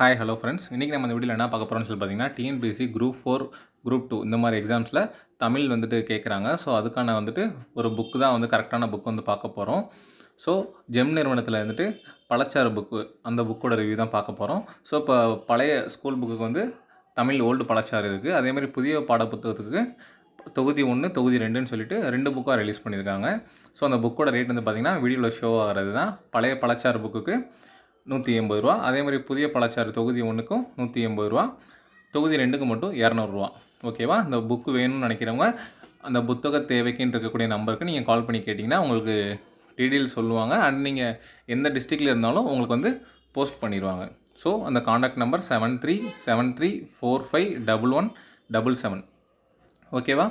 Hi hello friends இன்றைக்கி நம்ம இந்த வீடியோவில் என்ன பார்க்க போகிறோம்னு சொல்லி பார்த்தீங்கன்னா TNPSC group four group two இந்த மாதிரி எக்ஸாம்ஸில் தமிழ் வந்துட்டு கேட்குறாங்க ஸோ அதுக்கான வந்துட்டு ஒரு புக்கு தான் வந்து கரெக்டான புக் வந்து பார்க்க போகிறோம் ஸோ ஜெம் நிறுவனத்தில் வந்துட்டு பழச்சாறு புக்கு அந்த புக்கோட ரிவ்யூ தான் பார்க்க போகிறோம் ஸோ இப்போ பழைய ஸ்கூல் புக்குக்கு வந்து தமிழ் ஓல்டு பழச்சாறு இருக்குது அதேமாதிரி புதிய பாடப்புத்தகத்துக்கு தொகுதி ஒன்று தொகுதி ரெண்டுன்னு சொல்லிட்டு ரெண்டு புக்காக ரிலீஸ் பண்ணியிருக்காங்க. ஸோ அந்த புக்கோட ரேட் வந்து பார்த்திங்கன்னா வீடியோவில் ஷோ ஆகிறது தான் பழைய பழச்சாறு புக்குக்கு நூற்றி எண்பது ரூபா. அதே மாதிரி புதிய பழச்சாறு தொகுதி ஒன்றுக்கும் நூற்றி எண்பது ரூபா. தொகுதி ரெண்டுக்கு மட்டும் இரநூறுவா ஓகேவா? இந்த புக்கு வேணும்னு நினைக்கிறவங்க அந்த புத்தக தேவைக்குன்னு இருக்கக்கூடிய நம்பருக்கு நீங்கள் கால் பண்ணி கேட்டிங்கன்னா உங்களுக்கு டீட்டெயில் சொல்லுவாங்க. அண்ட் நீங்கள் எந்த டிஸ்ட்ரிக்டில் இருந்தாலும் உங்களுக்கு வந்து போஸ்ட் பண்ணிடுவாங்க ஸோ அந்த contact number seven three seven three four five double one double seven ஓகேவா?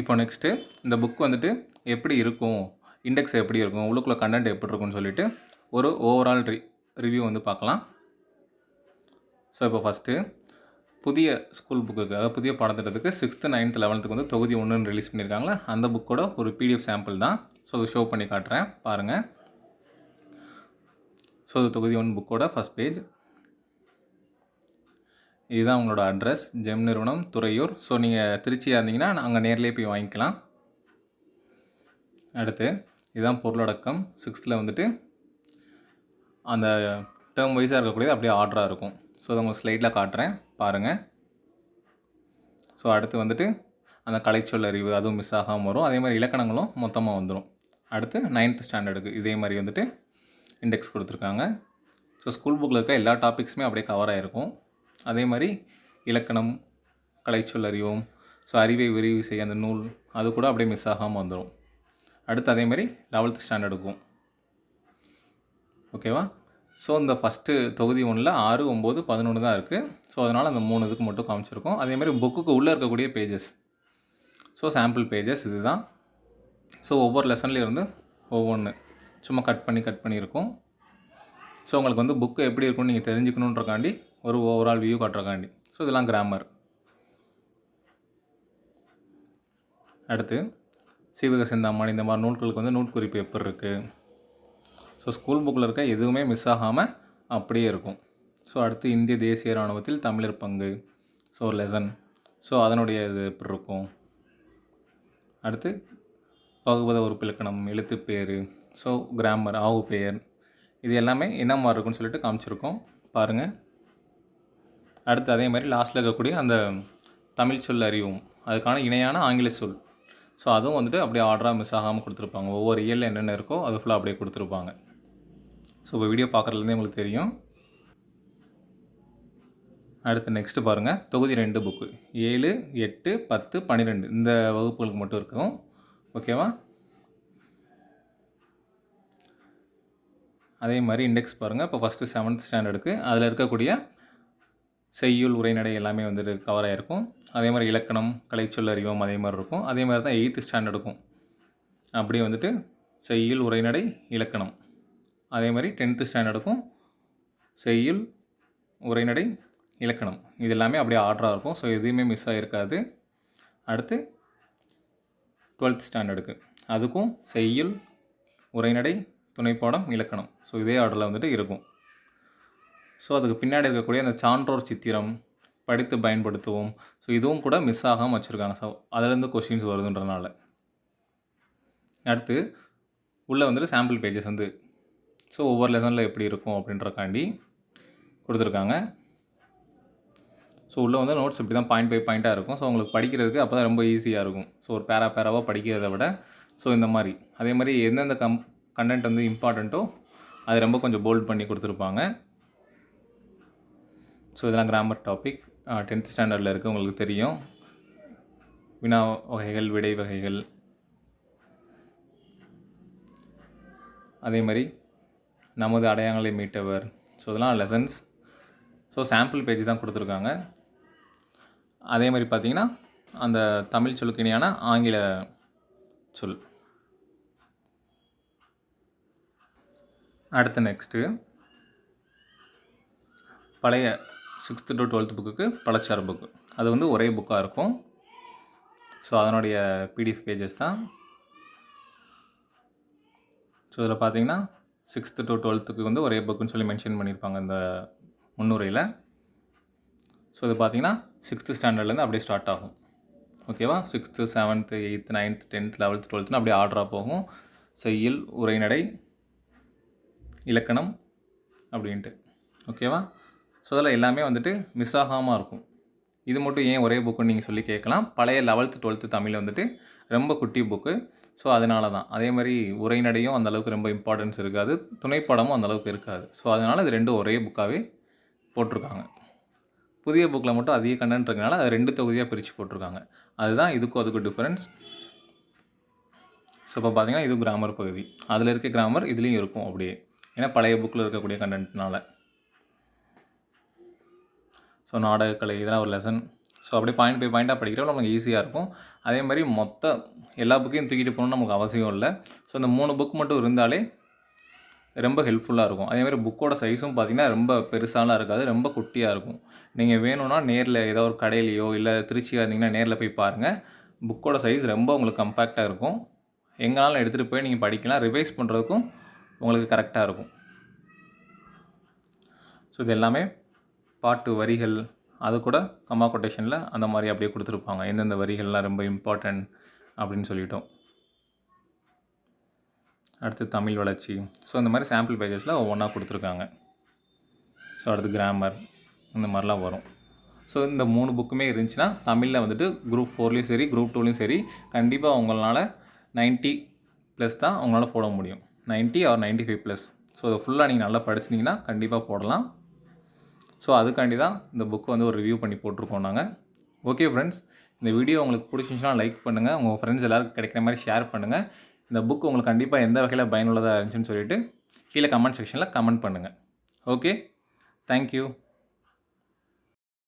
இப்போ நெக்ஸ்ட்டு இந்த புக் வந்துட்டு எப்படி இருக்கும்? இண்டெக்ஸ் எப்படி இருக்கும்? உள்ளுக்குள்ளே கண்டென்ட் எப்படி இருக்கும்னு சொல்லிட்டு ஒரு ஓவரால் ரி ரிவ்யூ வந்து பார்க்கலாம். ஸோ இப்போ ஃபஸ்ட்டு புதிய ஸ்கூல் புக்குக்கு அதாவது புதிய பாடத்திட்டத்துக்கு சிக்ஸ்த்து நைன்த் லெவன்த்துக்கு வந்து தொகுதி ஒன்றுன்னு ரிலீஸ் பண்ணியிருக்காங்களா? அந்த புக்கோட ஒரு பிடிஎஃப் சாம்பிள் தான். ஸோ அதை ஷோ பண்ணி காட்டுறேன். பாருங்கள் ஸோ இது தொகுதி ஒன் புக்கோட ஃபஸ்ட் பேஜ் இதுதான் உங்களோட அட்ரஸ் ஜெம் நிறுவனம் துறையூர். ஸோ நீங்கள் திருச்சியாக இருந்தீங்கன்னா அங்கே நேர்லேயே போய் வாங்கிக்கலாம். அடுத்து இதுதான் பொருளடக்கம். சிக்ஸ்த்தில் வந்துட்டு அந்த டேர்ம் வைஸாக இருக்கக்கூடியது அப்படியே ஆர்டராக இருக்கும். ஸோ அதை உங்கள் ஸ்லைடில் காட்டுறேன். பாருங்கள் ஸோ அடுத்து வந்துட்டு அந்த கலைச்சொல் அறிவு அதுவும் மிஸ் ஆகாமல் வரும். அதே மாதிரி இலக்கணங்களும் மொத்தமாக வந்துடும் அடுத்து நைன்த் ஸ்டாண்டர்டுக்கு இதே மாதிரி வந்துட்டு இண்டெக்ஸ் கொடுத்துருக்காங்க. ஸோ ஸ்கூல் புக்கில் இருக்க எல்லா டாபிக்ஸுமே அப்படியே கவர் ஆகிருக்கும் அதே மாதிரி இலக்கணம் கலைச்சொல் அறிவும் ஸோ அறிவை விரிவு செய்ய அந்த நூல் அது கூட அப்படியே மிஸ் ஆகாமல் வந்துடும் அடுத்து அதே மாதிரி லெவல்த் ஸ்டாண்டர்டுக்கும் ஓகேவா? ஸோ இந்த ஃபஸ்ட்டு தொகுதி ஒன்றில் ஆறு ஒம்பது பதினொன்று தான் இருக்குது ஸோ அதனால் அந்த மூணு இதுக்கு மட்டும் காமிச்சிருக்கோம். அதேமாதிரி புக்குக்கு உள்ளே இருக்கக்கூடிய பேஜஸ் ஸோ சாம்பிள் பேஜஸ் இதுதான். ஸோ ஒவ்வொரு லெசன்லேயும் இருந்து ஒவ்வொன்று சும்மா கட் பண்ணி கட் பண்ணியிருக்கோம் ஸோ உங்களுக்கு வந்து புக்கு எப்படி இருக்கும்னு நீங்கள் தெரிஞ்சுக்கணுன்றக்காண்டி ஒரு ஓவரால் வியூ காட்டுறக்காண்டி. ஸோ இதெல்லாம் கிராமர் அடுத்து சீவக சிந்தாமணி இந்த மாதிரி நூல்களுக்கு வந்து நூட்குறிப்பு எப்படி இருக்குது ஸோ ஸ்கூல் புக்கில் இருக்க எதுவுமே மிஸ் ஆகாமல் அப்படியே இருக்கும். ஸோ அடுத்து இந்திய தேசிய இராணுவத்தில் தமிழர் பங்கு. ஸோ லெசன் ஸோ அதனுடைய இது எப்படி இருக்கும்? அடுத்து பகுபத உறுப்பிலக்கணம் எழுத்துப்பேர் ஸோ கிராமர் ஆவு பெயர். இது எல்லாமே என்ன மாதிரி இருக்குன்னு சொல்லிட்டு காமிச்சிருக்கோம். பாருங்கள் அடுத்து அதே மாதிரி லாஸ்ட்டில் இருக்கக்கூடிய அந்த தமிழ் சொல் அறிவும் அதுக்கான இணையான ஆங்கில சொல். ஸோ அதுவும் வந்துட்டு அப்படியே ஆர்டராக மிஸ் ஆகாமல் கொடுத்துருப்பாங்க. ஒவ்வொரு இயலில் என்னென்ன இருக்கோ அது ஃபுல்லாக அப்படியே கொடுத்துருப்பாங்க. ஸோ இப்போ வீடியோ பார்க்குறதுலேருந்தே உங்களுக்கு தெரியும். அடுத்து நெக்ஸ்ட்டு பாருங்கள் தொகுதி ரெண்டு புக்கு ஏழு எட்டு பத்து பன்னிரெண்டு இந்த வகுப்புகளுக்கு மட்டும் இருக்கும். ஓகேவா அதே மாதிரி இண்டெக்ஸ் பாருங்கள் இப்போ ஃபஸ்ட்டு செவன்த் ஸ்டாண்டர்டுக்கு அதில் இருக்கக்கூடிய செய்யுள் உரைநடை எல்லாமே வந்துட்டு கவர் ஆகிருக்கும் அதே மாதிரி இலக்கணம் கலைச்சொல் அறிவம் அதே மாதிரி இருக்கும். அதே மாதிரி தான் எயித்து ஸ்டாண்டர்டுக்கும் அப்படியே வந்துட்டு செய்யுள் உரைநடை இலக்கணம். அதே மாதிரி டென்த்து ஸ்டாண்டர்டுக்கும் செய்யுள் உரைநடை இலக்கணம். இது எல்லாமே அப்படியே ஆர்டராக இருக்கும். ஸோ எதுவுமே மிஸ் ஆகிருக்காது அடுத்து டுவெல்த் ஸ்டாண்டர்டுக்கு அதுக்கும் செய்யுள் உரைநடை துணைப்பாடம் இலக்கணம். ஸோ இதே ஆர்டரில் வந்துட்டு இருக்கும். ஸோ அதுக்கு பின்னாடி இருக்கக்கூடிய அந்த சான்றோர் சித்திரம் படித்து பயன்படுத்துவோம். ஸோ இதுவும் கூட மிஸ் ஆகாமல் வச்சுருக்காங்க. ஸோ அதுலேருந்து கொஷின்ஸ் வருதுன்றனால அடுத்து உள்ளே வந்துட்டு சாம்பிள் பேஜஸ் வந்து ஸோ ஒவ்வொரு லெசனில் எப்படி இருக்கும் அப்படின்றக்காண்டி கொடுத்துருக்காங்க. ஸோ உள்ளே வந்து நோட்ஸ் இப்படி தான் பாயிண்ட் பை பாயிண்ட்டாக இருக்கும். ஸோ உங்களுக்கு படிக்கிறதுக்கு அப்போ தான் ரொம்ப ஈஸியாக இருக்கும். ஸோ ஒரு பேரா பேராவாக படிக்கிறத விட ஸோ இந்த மாதிரி. அதே மாதிரி எந்தெந்த கம் கண்டென்ட் வந்து இம்பார்ட்டண்ட்டோ அது ரொம்ப கொஞ்சம் போல்ட் பண்ணி கொடுத்துருப்பாங்க. ஸோ இதெல்லாம் கிராமர் டாபிக் டென்த் ஸ்டாண்டர்டில் இருக்குது உங்களுக்கு தெரியும். வினா வகைகள் விடை வகைகள். அதே மாதிரி நமது அடையாளங்களை மீட்டவர். ஸோ இதெல்லாம் லெசன்ஸ் ஸோ சாம்பிள் பேஜ் தான் கொடுத்துருக்காங்க. அதே மாதிரி பார்த்திங்கன்னா அந்த தமிழ் சொல்லுக்கு இணையான ஆங்கில சொல். அடுத்து நெக்ஸ்ட்டு பழைய சிக்ஸ்த்து டு டுவெல்த் புக்குக்கு பழச்சார் புக்கு அது வந்து ஒரே புக்காக இருக்கும். ஸோ அதனுடைய பிடிஎஃப் பேஜஸ் தான். ஸோ இதில் பார்த்தீங்கன்னா சிக்ஸ்த்து டு டுவெல்த்துக்கு வந்து ஒரே புக்குன்னு சொல்லி மென்ஷன் பண்ணியிருப்பாங்க இந்த முன்னுரையில். ஸோ இது பார்த்தீங்கன்னா சிக்ஸ்த்து ஸ்டாண்டர்ட்லேருந்து அப்படியே ஸ்டார்ட் ஆகும். ஓகேவா sixth seventh eighth ninth tenth eleventh டுவெல்த்துன்னு அப்படியே ஆர்டராக போகும். செய்யுள் உரைநடை இலக்கணம் அப்படின்ட்டு. ஓகேவா ஸோ அதில் எல்லாமே வந்துட்டு மிஸ் ஆகாமல் இருக்கும். இது மட்டும் ஏன் ஒரே புக்குன்னு நீங்கள் சொல்லி கேட்கலாம். பழைய லெவல்த்து டுவெல்த்து தமிழ் வந்துட்டு ரொம்ப குட்டி புக்கு ஸோ அதனால தான். அதே மாதிரி உரைநடையும் அந்தளவுக்கு ரொம்ப இம்பார்ட்டன்ஸ் இருக்காது. துணைப்படமும் அந்த அளவுக்கு இருக்காது. ஸோ அதனால் இது ரெண்டும் ஒரே புக்காகவே போட்டிருக்காங்க. புதிய புக்கில் மட்டும் அதிக கண்டென்ட் இருக்கனால அது ரெண்டு தொகுதியாக பிரித்து போட்டிருக்காங்க. அதுதான் இதுக்கும் அதுக்கும் டிஃப்ரென்ஸ் ஸோ இப்போ பார்த்தீங்கன்னா இது கிராமர் பகுதி. அதில் இருக்க கிராமர் இதுலேயும் இருக்கும் அப்படியே. ஏன்னா பழைய புக்கில் இருக்கக்கூடிய கண்டென்ட்னால ஸோ நாடகக்கலை இதெல்லாம் ஒரு லெசன் ஸோ அப்படியே பாயிண்ட் பை பாயிண்ட்டாக படிக்கிறப்ப நமக்கு ஈஸியாக இருக்கும். அதே மாதிரி மொத்த எல்லா புக்கையும் தூக்கிட்டு போகணும்னு நமக்கு அவசியம் இல்லை. ஸோ இந்த மூணு புக் மட்டும் இருந்தாலே ரொம்ப ஹெல்ப்ஃபுல்லாக இருக்கும். அதே மாதிரி புக்கோட சைஸும் பார்த்திங்கன்னா ரொம்ப பெருசாலாம் இருக்காது ரொம்ப குட்டியாக இருக்கும். நீங்கள் வேணும்னா நேரில் ஏதோ ஒரு கடையிலையோ இல்லை திருச்சியாக இருந்தீங்கன்னா நேரில் போய் பாருங்கள் புக்கோட சைஸ் ரொம்ப உங்களுக்கு கம்பேக்டாக இருக்கும். எங்கேனாலும் எடுத்துகிட்டு போய் நீங்கள் படிக்கலாம். ரிவைஸ் பண்ணுறதுக்கும் உங்களுக்கு கரெக்டாக இருக்கும். ஸோ இது எல்லாமே பாட்டு வரிகள் அது கூட கம்மா கொட்டேஷனில் அந்த மாதிரி அப்படியே கொடுத்துருப்பாங்க. எந்தெந்த வரிகள்லாம் ரொம்ப இம்பார்ட்டன்ட் அப்படின்னு சொல்லிட்டோம். அடுத்து தமிழ் வளர்ச்சி. ஸோ இந்த மாதிரி சாம்பிள் பேஜஸில் ஒவ்வொன்றா கொடுத்துருக்காங்க. ஸோ அடுத்து கிராமர் இந்த மாதிரிலாம் வரும். ஸோ இந்த மூணு புக்குமே இருந்துச்சுன்னா தமிழில் வந்துட்டு குரூப் ஃபோர்லேயும் சரி குரூப் டூலேயும் சரி கண்டிப்பாக உங்களால் 90 ப்ளஸ் தான் உங்களால் போட முடியும். 90 ஆர் 95 ஃபைவ் ப்ளஸ் ஸோ அதை ஃபுல்லாக நீங்கள் நல்லா படிச்சிங்கன்னா கண்டிப்பாக போடலாம். ஸோ அதுக்காண்டி தான் இந்த புக்கு வந்து ஒரு ரிவ்யூ பண்ணி போட்டிருக்கோம் நாங்கள் ஓகே ஃப்ரெண்ட்ஸ் இந்த வீடியோ உங்களுக்கு பிடிச்சிருந்துச்சுன்னா லைக் பண்ணுங்கள் உங்கள் ஃப்ரெண்ட்ஸ் எல்லாருக்கும் கிடைக்கிற மாதிரி ஷேர் பண்ணுங்கள் இந்த புக் உங்களுக்கு கண்டிப்பாக எந்த வகையில் பயனுள்ளதாக இருந்துச்சுன்னு சொல்லிட்டு கீழே கமெண்ட் செக்ஷனில் கமெண்ட் பண்ணுங்கள் ஓகே தேங்க்யூ